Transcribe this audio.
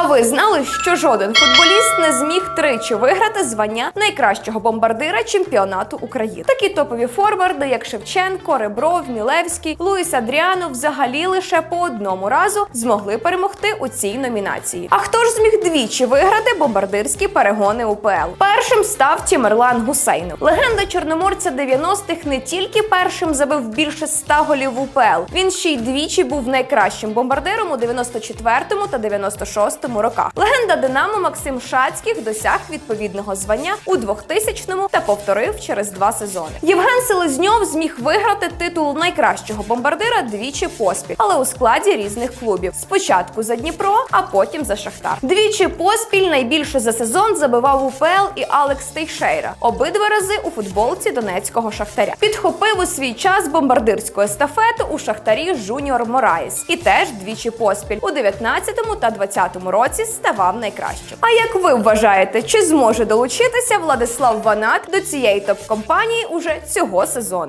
А ви знали, що жоден футболіст не зміг тричі виграти звання найкращого бомбардира чемпіонату України? Такі топові форварди, як Шевченко, Ребров, Мілевський, Луїс Адріано, взагалі лише по одному разу змогли перемогти у цій номінації. А хто ж зміг двічі виграти бомбардирські перегони УПЛ? Першим став Тімерлан Гусейнов. Легенда чорноморця 90-х не тільки першим забив більше 100 голів в УПЛ, він ще й двічі був найкращим бомбардиром у 94-му та 96-му роках. Легенда Динамо Максим Шацьких досяг відповідного звання у 2000-му та повторив через два сезони. Євген Селезньов зміг виграти титул найкращого бомбардира двічі поспіль, але у складі різних клубів. Спочатку за Дніпро, а потім за Шахтар. Двічі поспіль найбільше за сезон забивав УПЛ і Алекс Тейшейра. Обидва рази у футболці донецького шахтаря. Підхопив у свій час бомбардирську естафету у шахтарі Жуніор Мораєс. І теж двічі поспіль у 19-му та 20-му році ставав найкращим. А як ви вважаєте, чи зможе долучитися Владислав Ванат до цієї топ-компанії уже цього сезону?